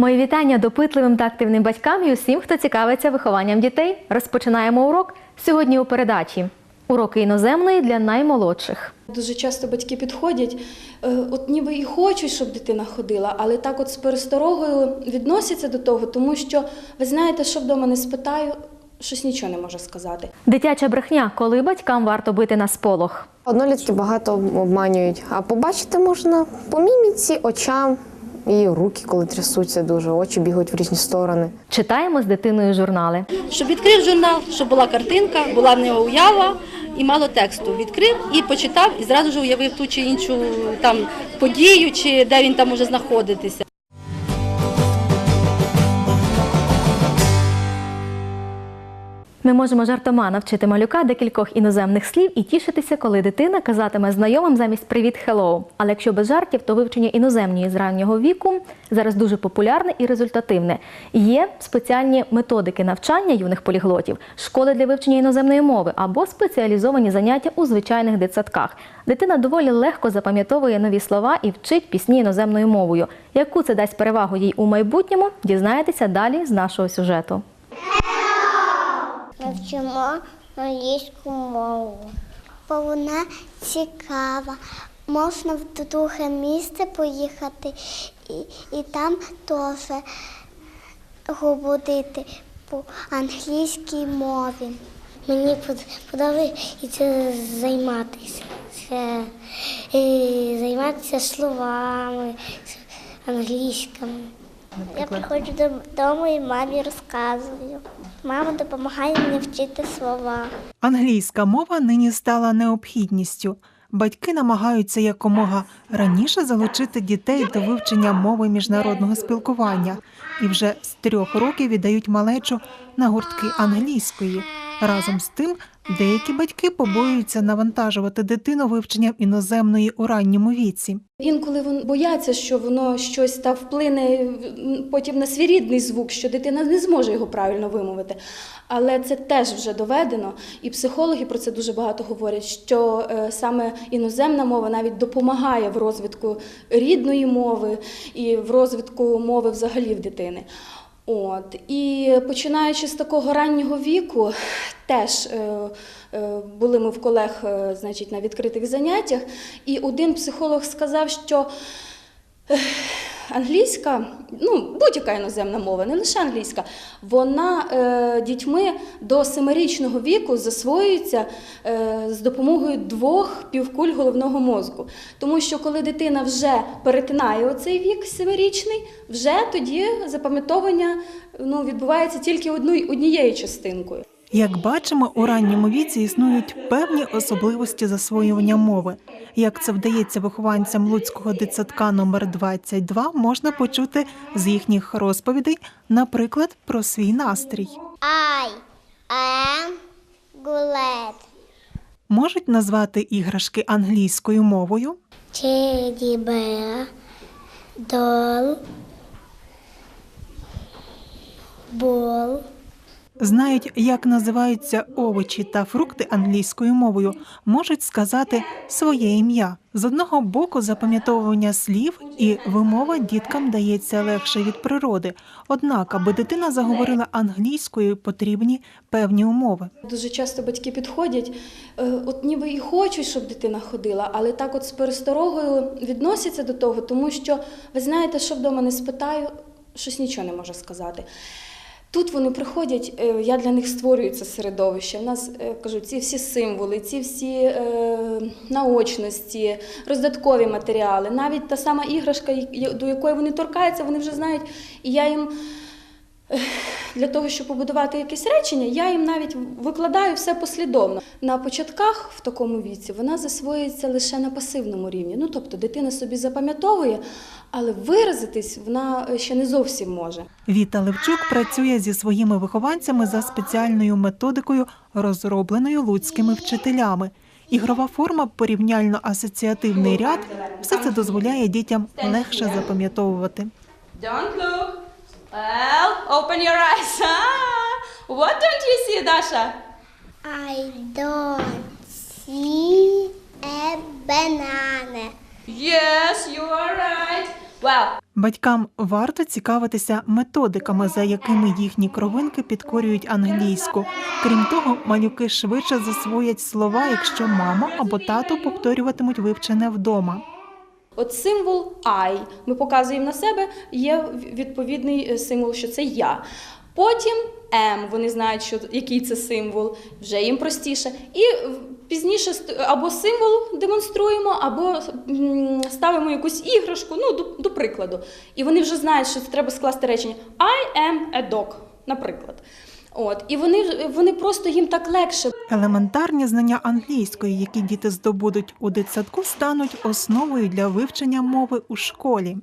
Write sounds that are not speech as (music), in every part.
Мої вітання допитливим та активним батькам і усім, хто цікавиться вихованням дітей. Розпочинаємо урок сьогодні у передачі. Уроки іноземної для наймолодших. Дуже часто батьки підходять, е, от ніби і хочуть, щоб дитина ходила, але так от з пересторогою відносяться до того, тому що ви знаєте, що вдома не спитаю, щось нічого не можу сказати. Дитяча брехня, коли батькам варто бити на сполох. Однолітки багато обманюють, а побачити можна по міміці, очам і руки, коли трясуться дуже, очі бігають в різні сторони. Читаємо з дитиною журнали. Щоб відкрив журнал, щоб була картинка, була в нього уява і мало тексту. Відкрив і почитав, і зразу ж уявив ту чи іншу там подію, чи де він там може знаходитися. Ми можемо жартома навчити малюка декількох іноземних слів і тішитися, коли дитина казатиме знайомим замість привіт хеллоу. Але якщо без жартів, то вивчення іноземної з раннього віку зараз дуже популярне і результативне. Є спеціальні методики навчання юних поліглотів, школи для вивчення іноземної мови або спеціалізовані заняття у звичайних дитсадках. Дитина доволі легко запам'ятовує нові слова і вчить пісні іноземною мовою. Яку це дасть перевагу їй у майбутньому, дізнаєтеся далі з нашого сюжету. Ми вчимо англійську мову, бо вона цікава. Можна в друге місце поїхати і, і там теж говорити по англійській мові. Мені подобається займатися. Це, і займатися словами англійськими. Я приходжу додому і мамі розказую. Мама допомагає мені вчити слова. Англійська мова нині стала необхідністю. Батьки намагаються якомога раніше залучити дітей до вивчення мови міжнародного спілкування і вже з трьох років віддають малечу на гуртки англійської. Разом з тим, деякі батьки побоюються навантажувати дитину вивченням іноземної у ранньому віці. Інколи вони бояться, що воно щось та вплине потім на свій рідний звук, що дитина не зможе його правильно вимовити. Але це теж вже доведено, і психологи про це дуже багато говорять, що е, саме іноземна мова навіть допомагає в розвитку рідної мови і в розвитку мови взагалі в дитини. От. І починаючи з такого раннього віку, теж е, е, були ми в колег, е, значить, на відкритих заняттях, і один психолог сказав, що ех, англійська, ну будь-яка іноземна мова, не лише англійська, вона е, дітьми до семирічного віку засвоюється е, з допомогою двох півкуль головного мозку. Тому що коли дитина вже перетинає оцей вік семирічний, вже тоді запам'ятовування ну, відбувається тільки одну, однією частинкою. Як бачимо, у ранньому віці існують певні особливості засвоювання мови. Як це вдається вихованцям Луцького дитсадка номер 22 можна почути з їхніх розповідей, наприклад, про свій настрій. I am glad. Можуть назвати іграшки англійською мовою, Teddy bear, doll, ball, знають, як називаються овочі та фрукти англійською мовою, можуть сказати своє ім'я. З одного боку, запам'ятовування слів і вимова діткам дається легше від природи. Однак, аби дитина заговорила англійською, потрібні певні умови. Дуже часто батьки підходять, е, от ніби і хочуть, щоб дитина ходила, але так от з пересторогою відносяться до того, тому що ви знаєте, що вдома не спитаю, щось нічого не можу сказати. Тут вони приходять, е, я для них створюю це середовище. У нас е, кажу, ці всі символи, ці всі е, наочності, роздаткові матеріали, навіть та сама іграшка, до якої вони торкаються, вони вже знають. І я їм для того, щоб побудувати якесь речення, я їм навіть викладаю все послідовно. На початках в такому віці вона засвоюється лише на пасивному рівні. Ну тобто дитина собі запам'ятовує, але виразитись вона е, ще не зовсім може. Віта Левчук працює зі своїми вихованцями за спеціальною методикою, розробленою луцькими вчителями. Ігрова форма, порівняльно-асоціативний ряд все це дозволяє дітям легше запам'ятовувати. Don't look. Well, open your eyes. (laughs) Ah, what don't you see, Dasha? I don't see a banana. Yes, you are right. Well, Батькам варто цікавитися методиками, за якими їхні кровинки підкорюють англійську. Крім того, малюки швидше засвоять слова, якщо мама або тато повторюватимуть вивчене вдома. От символ I ми показуємо на себе, є відповідний е, символ, що це я. Потім М, вони знають, що, який це символ, вже їм простіше. І пізніше або символ демонструємо, або ставимо якусь іграшку, ну, до, до прикладу. І вони вже знають, що треба скласти речення I am a dog, наприклад. От, і вони, вони просто їм так легше, Елементарні знання англійської, які діти здобудуть у дитсадку, стануть основою для вивчення мови у школі.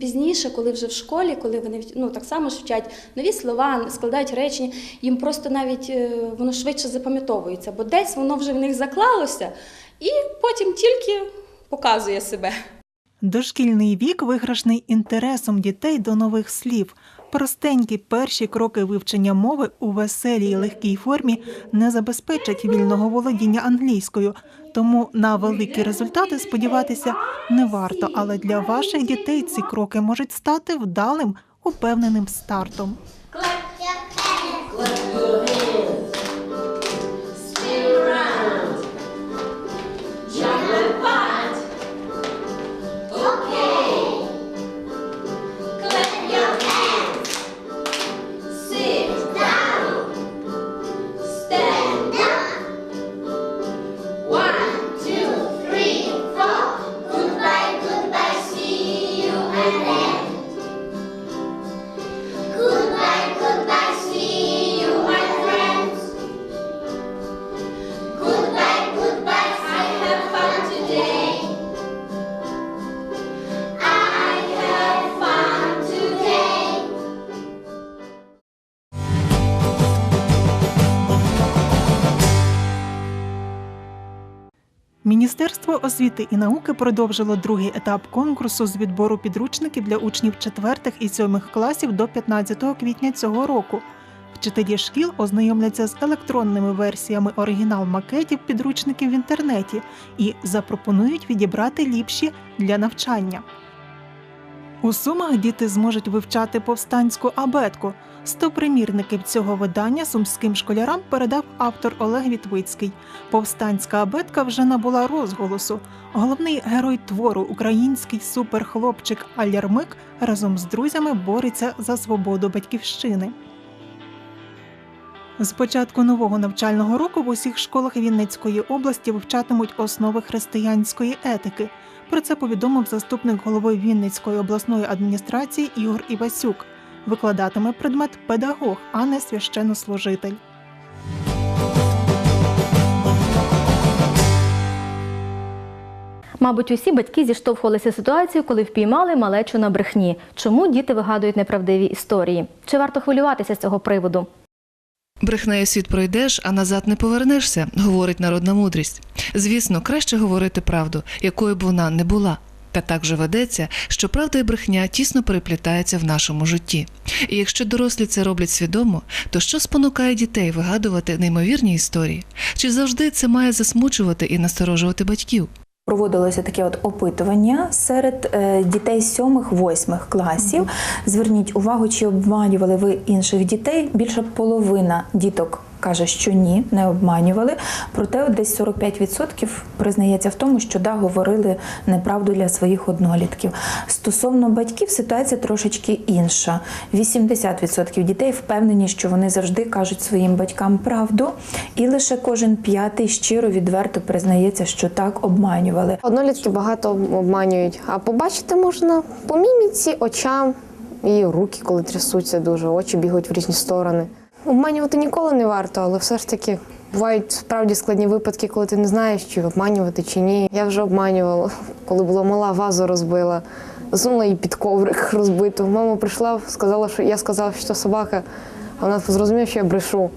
Пізніше, коли вже в школі, коли вони ну, так само ж вчать нові слова, складають речення, їм просто навіть е, воно швидше запам'ятовується, бо десь воно вже в них заклалося, і потім тільки показує себе. Дошкільний вік виграшний інтересом дітей до нових слів. Простенькі перші кроки вивчення мови у веселій і легкій формі не забезпечать вільного володіння англійською, тому на великі результати сподіватися не варто. Але для ваших дітей ці кроки можуть стати вдалим, упевненим стартом. Goodbye, освіти і науки продовжило другий етап конкурсу з відбору підручників для учнів 4 і 7 класів до 15 квітня цього року. Вчителі шкіл ознайомляться з електронними версіями оригінал-макетів підручників в інтернеті і запропонують відібрати ліпші для навчання. У Сумах діти зможуть вивчати повстанську абетку. Сто примірників цього видання сумським школярам передав автор Олег Вітвицький. Повстанська абетка вже набула розголосу. Головний герой твору, український суперхлопчик Алярмик, разом з друзями бореться за свободу батьківщини. З початку нового навчального року в усіх школах Вінницької області вивчатимуть основи християнської етики. Про це повідомив заступник голови Вінницької обласної адміністрації Ігор Івасюк. Викладатиме предмет педагог, а не священнослужитель. Мабуть, усі батьки зіштовхувалися ситуацією, коли впіймали малечу на брехні. Чому діти вигадують неправдиві історії? Чи варто хвилюватися з цього приводу? Брехнею світ пройдеш, а назад не повернешся, говорить народна мудрість. Звісно, краще говорити правду, якою б вона не була. Та так же ведеться, що правда і брехня тісно переплітаються в нашому житті. І якщо дорослі це роблять свідомо, то що спонукає дітей вигадувати неймовірні історії? Чи завжди це має засмучувати і насторожувати батьків? Проводилося таке от опитування серед е, дітей сьомих-восьмих класів. Зверніть увагу, чи обманювали ви інших дітей. Більше половина діток каже, що ні, не обманювали. Проте десь 45% признається в тому, що да, говорили неправду для своїх однолітків. Стосовно батьків, ситуація трошечки інша. 80% дітей впевнені, що вони завжди кажуть своїм батькам правду, і лише кожен п'ятий щиро відверто признається, що так обманювали. Однолітки багато обманюють, а побачити можна по міміці, очам і руки, коли трясуться дуже, очі бігають в різні сторони. Обманювати ніколи не варто, але все ж таки бувають справді складні випадки, коли ти не знаєш, чи обманювати, чи ні. Я вже обманювала, коли була мала, вазу розбила, засунула її під коврик (laughs) розбиту. Мама прийшла, сказала, що я сказала, що собака, а вона зрозуміла, що я брешу,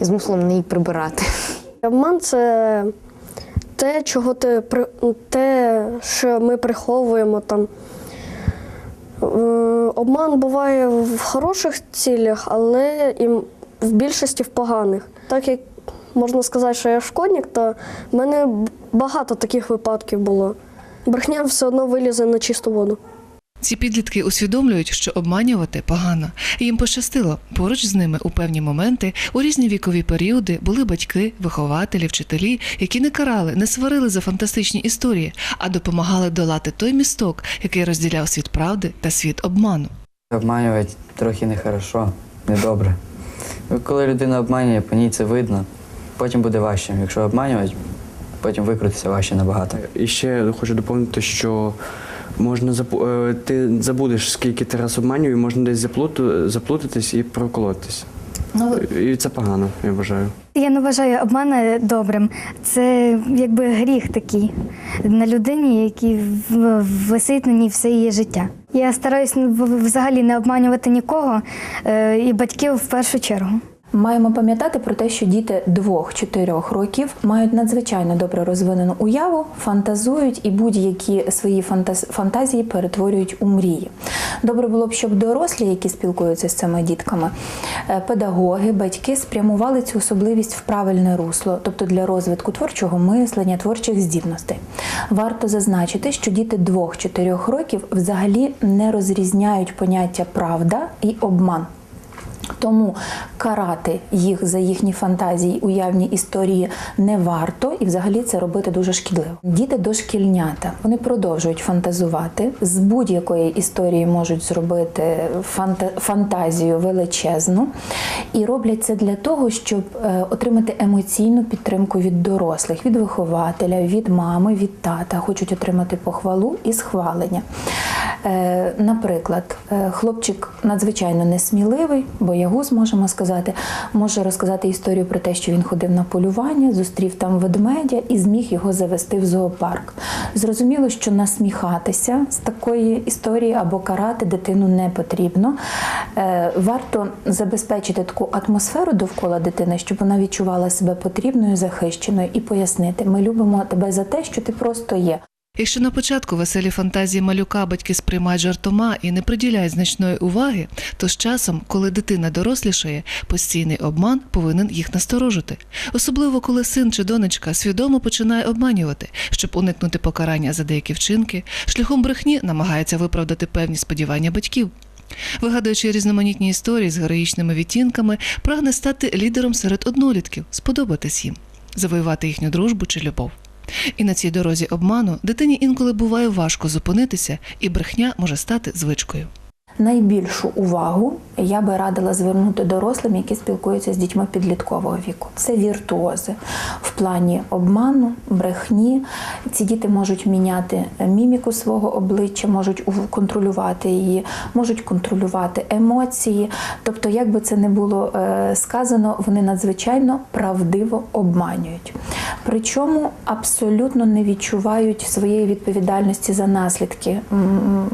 і змусила мене її прибирати. Обман це те, чого ти те, що ми приховуємо там. Е, Обман буває в хороших цілях, але і в більшості в поганих. Так як можна сказати, що я шкодник, то в мене багато таких випадків було. Брехня все одно вилізе на чисту воду. Ці підлітки усвідомлюють, що обманювати погано. Їм пощастило. Поруч з ними у певні моменти, у різні вікові періоди були батьки, вихователі, вчителі, які не карали, не сварили за фантастичні історії, а допомагали долати той місток, який розділяв світ правди та світ обману. Обманювати трохи нехорошо, недобре. Коли людина обманює, по ній це видно, потім буде важче. Якщо обманювати, потім викрутитися важче набагато. І ще хочу доповнити, що можна е, ти забудеш, скільки ти раз обманює, і можна десь заплутатись і проколотись. І це погано, я вважаю. Я не вважаю обман добрим. Це якби гріх такий на людині, який висить на ній все її життя. Я стараюсь взагалі не обманювати нікого е, і батьків в першу чергу. Маємо пам'ятати про те, що діти 2-4 років мають надзвичайно добре розвинену уяву, фантазують і будь-які свої фантаз- фантазії перетворюють у мрії. Добре було б, щоб дорослі, які спілкуються з цими дітками, е, педагоги, батьки спрямували цю особливість в правильне русло, тобто для розвитку творчого мислення, творчих здібностей. Варто зазначити, що діти 2-4 років взагалі не розрізняють поняття правда і обман. Тому карати їх за їхні фантазії, уявні історії не варто, і взагалі це робити дуже шкідливо. Діти дошкільнята вони продовжують фантазувати. З будь-якої історії можуть зробити фанта- фантазію величезну, і роблять це для того, щоб е, отримати емоційну підтримку від дорослих, від вихователя, від мами, від тата. Хочуть отримати похвалу і схвалення. Е, Наприклад, е, хлопчик надзвичайно несміливий, боягуз, можемо сказати, може розказати історію про те, що він ходив на полювання, зустрів там ведмедя і зміг його завести в зоопарк. Зрозуміло, що насміхатися з такої історії або карати дитину не потрібно. Е, Варто забезпечити таку атмосферу довкола дитини, щоб вона відчувала себе потрібною, захищеною, і пояснити: ми любимо тебе за те, що ти просто є. Якщо на початку веселі фантазії малюка батьки сприймають жартома і не приділяють значної уваги, то з часом, коли дитина дорослішає, постійний обман повинен їх насторожити. Особливо коли син чи донечка свідомо починає обманювати, щоб уникнути покарання за деякі вчинки, шляхом брехні намагається виправдати певні сподівання батьків. Вигадуючи різноманітні історії з героїчними відтінками, прагне стати лідером серед однолітків, сподобатись їм, завоювати їхню дружбу чи любов. І на цій дорозі обману дитині інколи буває важко зупинитися, і брехня може стати звичкою. Найбільшу увагу я би радила звернути дорослим, які спілкуються з дітьми підліткового віку. Це віртуози в плані обману, брехні. Ці діти можуть міняти міміку свого обличчя, можуть контролювати її, можуть контролювати емоції. Тобто, як би це не було е, сказано, вони надзвичайно правдиво обманюють. Причому абсолютно не відчувають своєї відповідальності за наслідки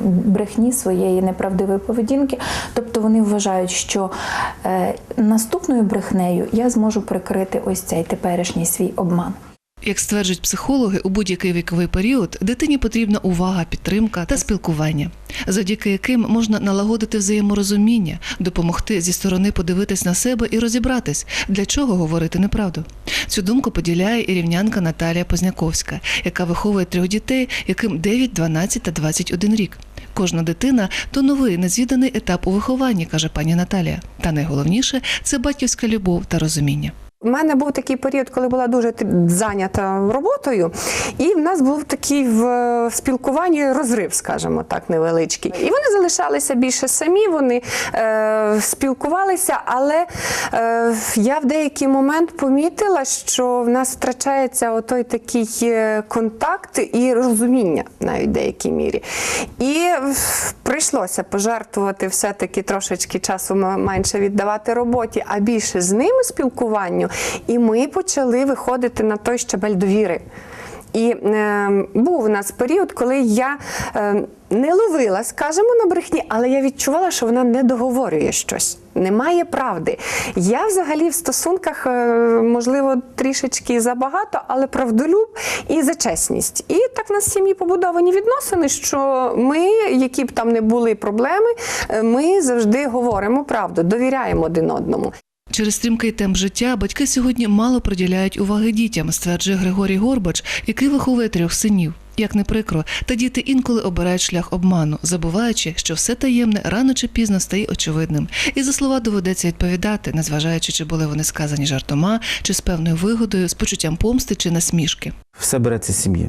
брехні своєї неправдивої поведінки. Тобто вони вважають, що е, наступною брехнею я зможу прикрити ось цей теперішній свій обман. Як стверджують психологи, у будь-який віковий період дитині потрібна увага, підтримка та спілкування, завдяки яким можна налагодити взаєморозуміння, допомогти зі сторони подивитись на себе і розібратись, для чого говорити неправду. Цю думку поділяє і рівнянка Наталія Позняковська, яка виховує трьох дітей, яким 9, 12 та 21 рік. Кожна дитина то новий незвіданий етап у вихованні, каже пані Наталія. Та найголовніше це батьківська любов та розуміння. У мене був такий період, коли була дуже зайнята роботою, і в нас був такий в спілкуванні розрив, скажімо так, невеличкий. І вони залишалися більше самі, вони е, спілкувалися, але е, я в деякий момент помітила, що в нас втрачається отой такий е, контакт і розуміння навіть в деякій мірі. І прийшлося пожертвувати все-таки трошечки часу менше віддавати роботі, а більше з ними спілкуванню. І ми почали виходити на той щабель довіри. І е, був у нас період, коли я е, не ловила, скажімо, на брехні, але я відчувала, що вона не договорює щось. Немає правди. Я взагалі в стосунках, е, можливо, трішечки забагато, але правдолюб і за чесність. І так в нас в сім'ї побудовані відносини, що ми, які б там не були проблеми, е, ми завжди говоримо правду, довіряємо один одному. Через стрімкий темп життя батьки сьогодні мало приділяють уваги дітям, стверджує Григорій Горбач, який виховує трьох синів. Як не прикро, та діти інколи обирають шлях обману, забуваючи, що все таємне рано чи пізно стає очевидним, і за слова доведеться відповідати, незважаючи, чи були вони сказані жартома, чи з певною вигодою, з почуттям помсти чи насмішки. Все береться з сім'ї.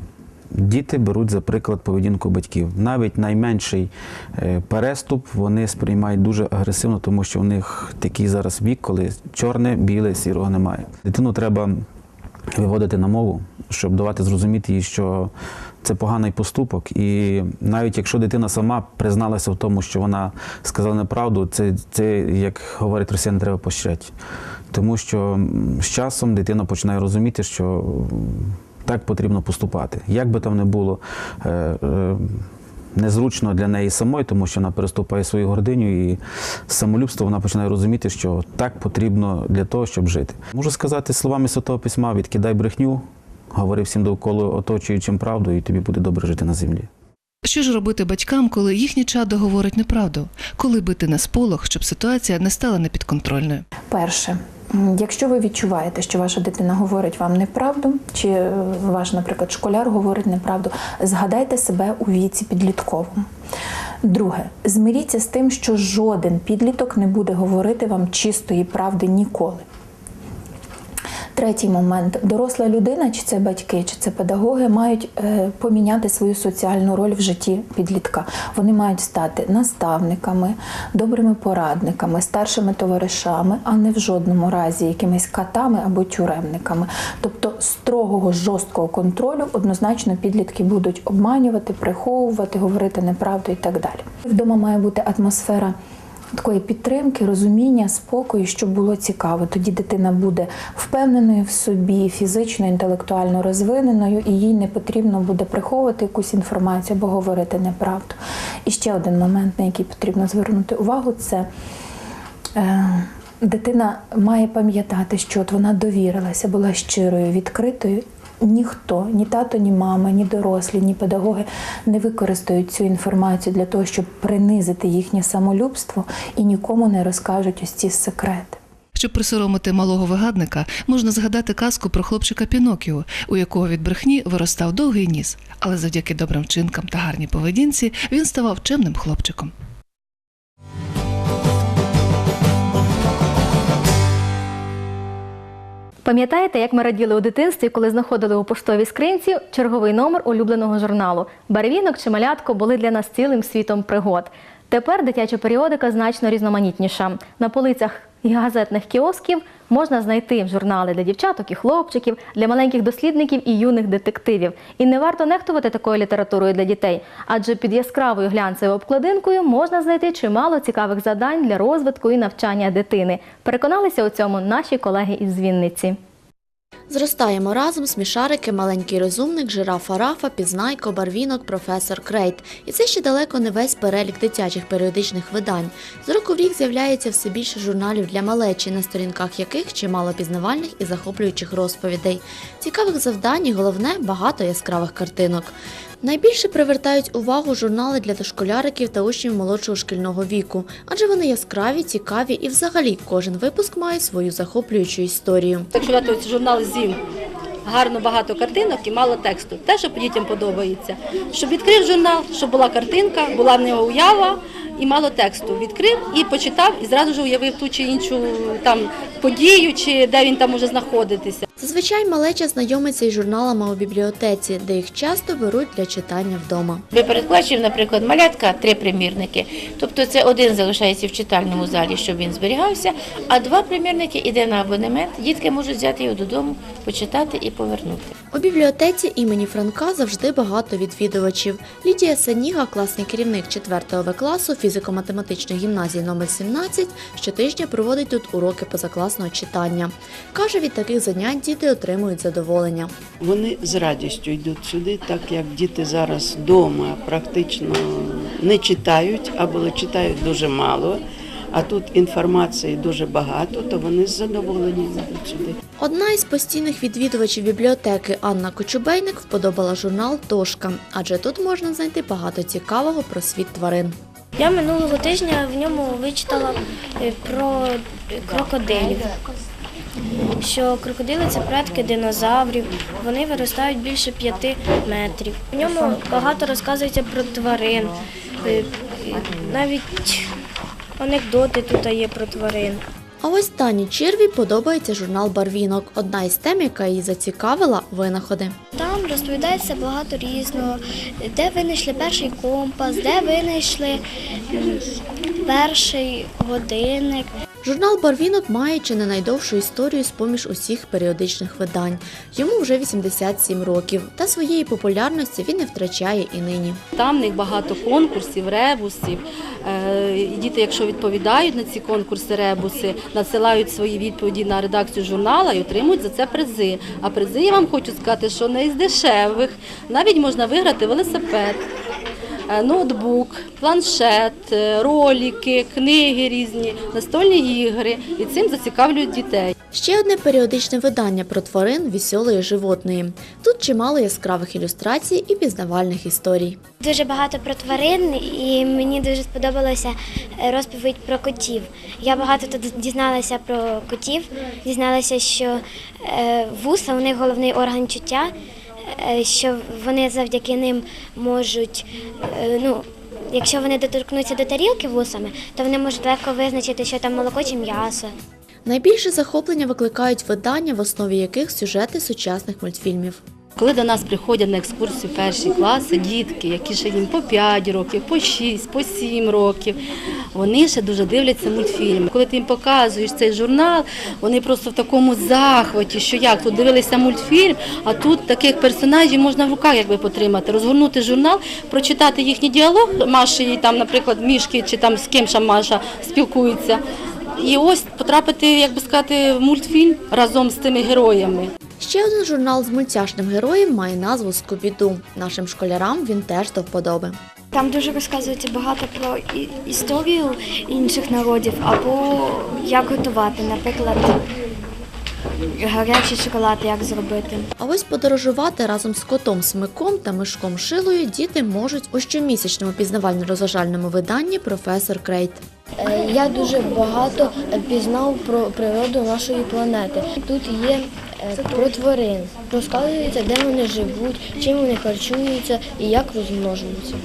Діти беруть за приклад поведінку батьків. Навіть найменший е, переступ вони сприймають дуже агресивно, тому що у них такий зараз вік, коли чорне, біле, сірого немає. Дитину треба виводити на мову, щоб давати зрозуміти їй, що це поганий поступок. І навіть якщо дитина сама призналася в тому, що вона сказала неправду, це, це як говорить росіяни, треба пощать. Тому що з часом дитина починає розуміти, що так потрібно поступати. Як би там не було е, е, незручно для неї самої, тому що вона переступає свою гординю і самолюбство вона починає розуміти, що так потрібно для того, щоб жити. Можу сказати словами Святого Письма: відкидай брехню, говори всім довкола оточуючим правду, і тобі буде добре жити на землі. Що ж робити батькам, коли їхнє чадо говорить неправду? Коли бити на сполох, щоб ситуація не стала непідконтрольною? Перше, якщо ви відчуваєте, що ваша дитина говорить вам неправду, чи е, ваш, наприклад, школяр говорить неправду, згадайте себе у віці підлітковому. Друге, змиріться з тим, що жоден підліток не буде говорити вам чистої правди ніколи. Третій момент: доросла людина, чи це батьки, чи це педагоги, мають е, поміняти свою соціальну роль в житті підлітка. Вони мають стати наставниками, добрими порадниками, старшими товаришами, а не в жодному разі якимись катами або тюремниками. Тобто строгого жорсткого контролю однозначно підлітки будуть обманювати, приховувати, говорити неправду і так далі. Вдома має бути атмосфера такої підтримки, розуміння, спокою, щоб було цікаво. Тоді дитина буде впевненою в собі, фізично, інтелектуально розвиненою, і їй не потрібно буде приховувати якусь інформацію або говорити неправду. І ще один момент, на який потрібно звернути увагу, це. Е, Дитина має пам'ятати, що от вона довірилася, була щирою, відкритою. Ніхто, ні тато, ні мама, ні дорослі, ні педагоги не використають цю інформацію для того, щоб принизити їхнє самолюбство і нікому не розкажуть ось ці секрети. Щоб присоромити малого вигадника, можна згадати казку про хлопчика Пінокіо, у якого від брехні виростав довгий ніс, але завдяки добрим вчинкам та гарній поведінці він ставав чемним хлопчиком. Пам'ятаєте, як ми раділи у дитинстві, коли знаходили у поштовій скринці черговий номер улюбленого журналу? Барвінок чи малятко були для нас цілим світом пригод. Тепер дитяча періодика значно різноманітніша. На полицях і газетних кіосків можна знайти журнали для дівчаток і хлопчиків, для маленьких дослідників і юних детективів. І не варто нехтувати такою літературою для дітей, адже під яскравою глянцевою обкладинкою можна знайти чимало цікавих задань для розвитку і навчання дитини. Переконалися у цьому наші колеги із Вінниці. Зростаємо разом, смішарики, маленький розумник, жирафа Рафа, пізнайко, барвінок, професор Крейт. І це ще далеко не весь перелік дитячих періодичних видань. З року в рік з'являється все більше журналів для малечі, на сторінках яких чимало пізнавальних і захоплюючих розповідей. Цікавих завдань і головне багато яскравих картинок. Найбільше привертають увагу журнали для дошколяриків та учнів молодшого шкільного віку, адже вони яскраві, цікаві і взагалі кожен випуск має свою захоплюючу історію. Якщо взяти ось журнал ЗІМ, гарно багато картинок і мало тексту. Те, що дітям подобається. Щоб відкрив журнал, щоб була картинка, була в нього уява і мало тексту. Відкрив і почитав, і зразу ж уявив ту чи іншу там подію, чи де він там може знаходитися. Зазвичай малеча знайомиться із журналами у бібліотеці, де їх часто беруть для читання вдома. Ви передплачує, наприклад, малятка три примірники. Тобто це один залишається в читальному залі, щоб він зберігався, а два примірники йде на абонемент. Дітки можуть взяти його додому, почитати і повернути. У бібліотеці імені Франка завжди багато відвідувачів. Лідія Саніга, класний керівник 4 В класу фізико-математичної гімназії номер 17, щотижня проводить тут уроки позакласного читання. Каже, від таких занять діти отримують задоволення. Вони з радістю йдуть сюди, так як діти зараз вдома практично не читають або читають дуже мало. А тут інформації дуже багато, то вони з задоволенням йдуть сюди. Одна із постійних відвідувачів бібліотеки Анна Кочубейник вподобала журнал Тошка, адже тут можна знайти багато цікавого про світ тварин. Я минулого тижня в ньому вичитала е, про крокодилів. Що крокодили це предки динозаврів, вони виростають більше п'яти метрів. У ньому багато розказується про тварин, е, навіть анекдоти тут є про тварин. А ось Тані Черві подобається журнал Барвінок. Одна із тем, яка її зацікавила винаходи. Там розповідається багато різного, де винайшли перший компас, де винайшли перший годинник. Журнал Барвінок має чи не найдовшу історію з поміж усіх періодичних видань. Йому вже 87 років, та своєї популярності він не втрачає і нині. Там в них багато конкурсів, ребусів. Е, Діти, якщо відповідають на ці конкурси, ребуси, надсилають свої відповіді на редакцію журнала і отримують за це призи. А призи я вам хочу сказати, що не із дешевих. Навіть можна виграти велосипед. Е, Ноутбук, планшет, е, ролики, книги різні, настольні ігри і цим зацікавлюють дітей. Ще одне періодичне видання про тварин веселої животної. Тут чимало яскравих ілюстрацій і пізнавальних історій. Дуже багато про тварин, і мені дуже сподобалася е, розповідь про котів. Я багато тут дізналася про котів, дізналася, що вуса у них головний орган чуття, що вони завдяки ним можуть, е, ну, якщо вони доторкнуться до тарілки вусами, то вони можуть легко визначити, що там молоко чи м'ясо. Найбільше захоплення викликають видання, в основі яких сюжети сучасних мультфільмів. Коли до нас приходять на екскурсію перші класи, дітки, які ще їм по 5 років, по 6, по 7 років, вони ще дуже дивляться мультфільми. Коли ти їм показуєш цей журнал, вони просто в такому захваті, що як тут дивилися мультфільм, а тут таких персонажів можна в руках якби потримати, розгорнути журнал, прочитати їхній діалог, Маші, там, наприклад, мішки чи там з ким Маша спілкується. І ось потрапити, як би сказати, в мультфільм разом з тими героями. Ще один журнал з мультяшним героєм має назву Скубіду. Нашим школярам він теж до вподоби. Там дуже розказується багато про історію інших народів або як готувати, наприклад, гарячий шоколад, як зробити. А ось подорожувати разом з котом Смиком та мишком Шилою діти можуть у щомісячному пізнавально-розважальному виданні професор Крейт. Е, Я дуже багато пізнав про природу нашої планети. Тут є про тварин, розказується, де вони живуть, чим вони харчуються і як розмножуються.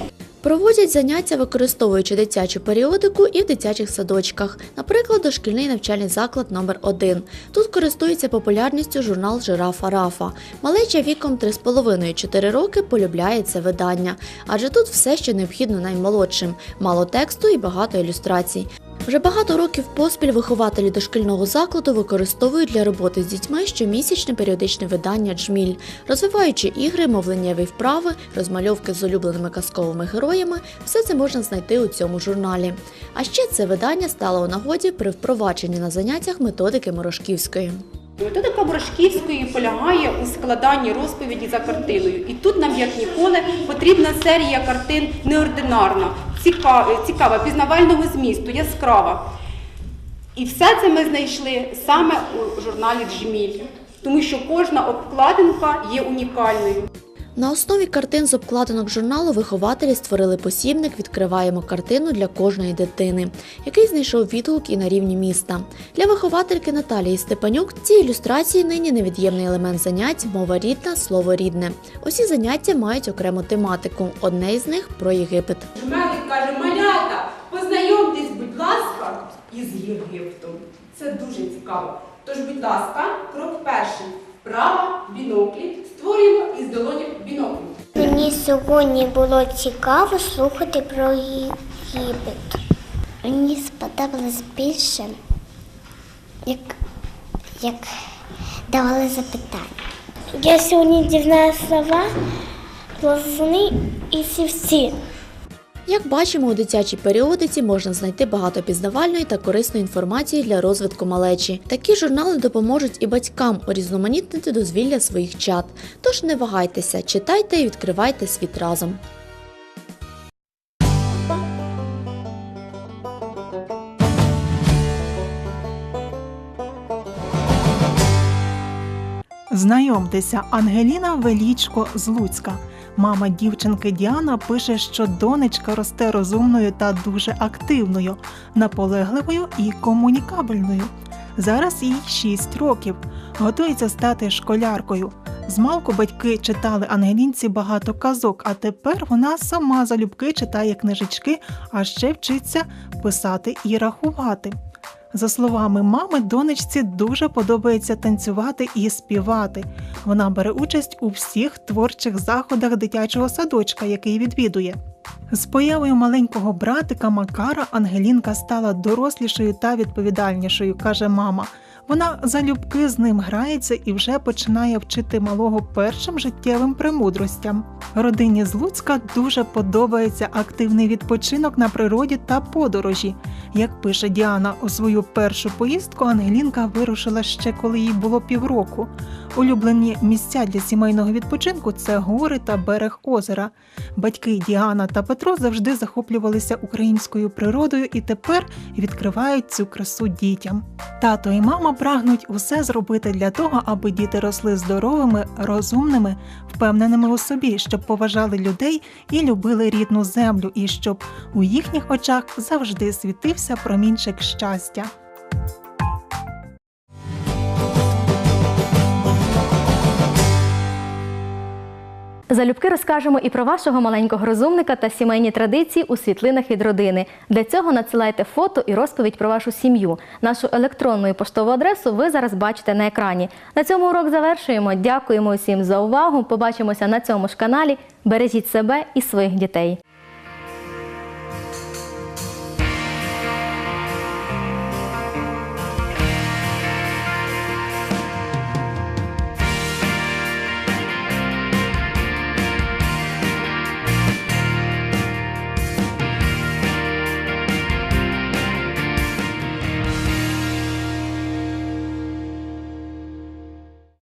Проводять заняття, використовуючи дитячу періодику і в дитячих садочках, наприклад, дошкільний навчальний заклад номер 1 Тут користується популярністю журнал Жирафа Рафа. Малеча віком 3,5-4 роки полюбляє це видання, адже тут все, що необхідно наймолодшим: мало тексту і багато ілюстрацій. Вже багато років поспіль вихователі дошкільного закладу використовують для роботи з дітьми щомісячне періодичне видання Джміль, розвиваючи ігри, мовленнєві вправи, розмальовки з улюбленими казковими героями. Все це можна знайти у цьому журналі. А ще це видання стало у нагоді при впровадженні на заняттях методики Морошківської. Методика Борошківської полягає у складанні розповіді за картиною. І тут нам, як ніколи, потрібна серія картин неординарна, цікава, пізнавального змісту, яскрава. І все це ми знайшли саме у журналі Джміль, тому що кожна обкладинка є унікальною. На основі картин з обкладинок журналу вихователі створили посібник Відкриваємо картину для кожної дитини, який знайшов відгук і на рівні міста. Для виховательки Наталії Степанюк ці ілюстрації нині невід'ємний елемент занять мова рідна, слово рідне. Усі заняття мають окрему тематику. Одне із них про Єгипет. Медик каже, малята, познайомтесь, будь ласка, із Єгиптом. Це дуже цікаво. Тож, будь ласка, крок перший. Права, біноклі. Створюємо із долонів біноклі. Мені сьогодні було цікаво слухати про Єгипет. Мені сподобалось більше, як, як давали запитання. Я сьогодні дізналася слова, плазуни і сівці. Як бачимо, у дитячій періодиці можна знайти багато пізнавальної та корисної інформації для розвитку малечі. Такі журнали допоможуть і батькам урізноманітнити дозвілля своїх чат. Тож не вагайтеся, читайте і відкривайте світ разом. Знайомтеся, Ангеліна Велічко з Луцька. Мама дівчинки Діана пише, що донечка росте розумною та дуже активною, наполегливою і комунікабельною. Зараз їй 6 років. Готується стати школяркою. Змалку батьки читали Ангелінці багато казок, а тепер вона сама залюбки читає книжечки, а ще вчиться писати і рахувати. За словами мами, донечці дуже подобається танцювати і співати. Вона бере участь у всіх творчих заходах дитячого садочка, який відвідує. З появою маленького братика Макара Ангелінка стала дорослішою та відповідальнішою, каже мама. Вона залюбки з ним грається і вже починає вчити малого першим життєвим премудростям. Родині з Луцька дуже подобається активний відпочинок на природі та подорожі. Як пише Діана, у свою першу поїздку Ангелінка вирушила ще коли їй було півроку. Улюблені місця для сімейного відпочинку це гори та берег озера. Батьки Діана та Петро завжди захоплювалися українською природою і тепер відкривають цю красу дітям. Тато і мама прагнуть усе зробити для того, аби діти росли здоровими, розумними, впевненими у собі, щоб поважали людей і любили рідну землю, і щоб у їхніх очах завжди світився промінчик щастя. Залюбки розкажемо і про вашого маленького розумника та сімейні традиції у світлинах від родини. Для цього надсилайте фото і розповідь про вашу сім'ю. Нашу електронну і поштову адресу ви зараз бачите на екрані. На цьому урок завершуємо. Дякуємо усім за увагу. Побачимося на цьому ж каналі. Бережіть себе і своїх дітей.